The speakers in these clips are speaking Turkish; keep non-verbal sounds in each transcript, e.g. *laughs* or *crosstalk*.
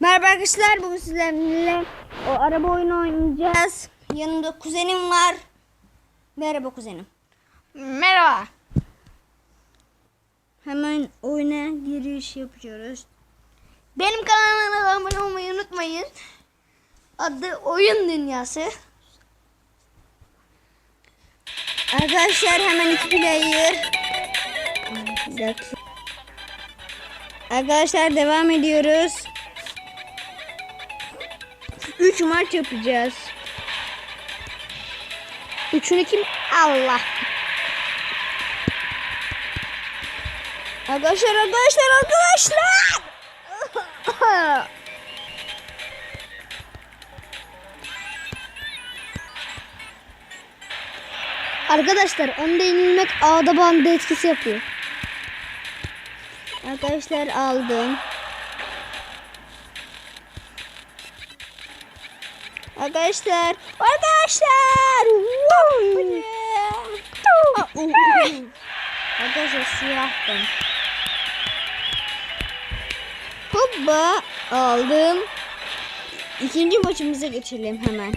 Merhaba arkadaşlar bugün sizlerle o araba oyunu oynayacağız. Yanımda kuzenim var. Merhaba kuzenim. Merhaba. Hemen oyuna giriş yapıyoruz. Benim kanalıma abone olmayı unutmayın. Adı Oyun Dünyası. Arkadaşlar hemen iki player. Arkadaşlar devam ediyoruz. 3 maç yapacağız. Üçünü kim? Allah. Arkadaşlar arkadaşlar arkadaşlar. *laughs* Arkadaşlar onda yenilmek ağda bandı etkisi yapıyor. Arkadaşlar aldım. Arkadaşlar, arkadaşlar. Aa, uh, uh. Arkadaşlar suya attım. Hoppa aldım. İkinci maçımıza geçelim hemen.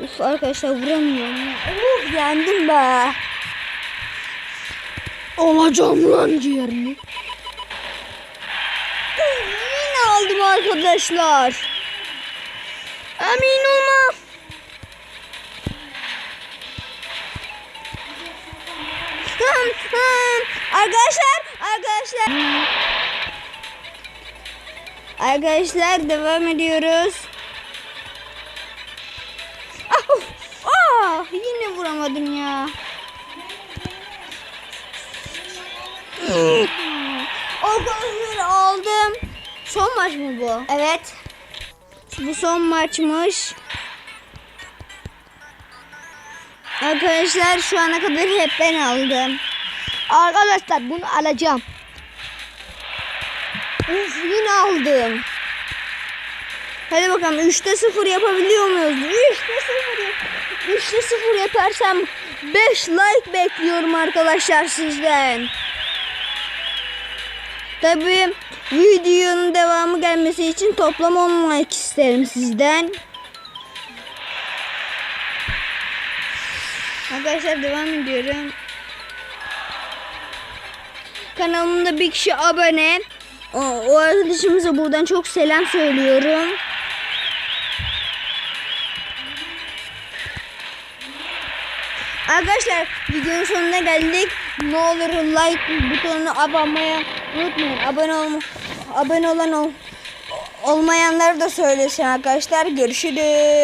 Uf arkadaşlar vuramıyorum ya. Uf yendim be. Alacağım lan ciğerini. Yine aldım arkadaşlar. Emin olma. Arkadaşlar, arkadaşlar. Arkadaşlar devam ediyoruz. Yine vuramadım ya. Arkadaşlar aldım. Son maç mı bu? Evet. Bu son maçmış. Arkadaşlar şu ana kadar hep ben aldım. Arkadaşlar bunu alacağım. Uf yine aldım. Hadi bakalım 3'te 0 yapabiliyor muyuz? 3'te 0 yap- 3'te 0 yaparsam 5 like bekliyorum arkadaşlar sizden. Tabii videonun devamı gelmesi için toplam 10 like isterim sizden. Arkadaşlar devam ediyorum. Kanalımda bir kişi abone. O, o arkadaşımıza buradan çok selam söylüyorum. Arkadaşlar videonun sonuna geldik. Ne olur like butonuna abone unutmayın. Abone olma, abone olan ol, olmayanları da söylesin arkadaşlar. Görüşürüz.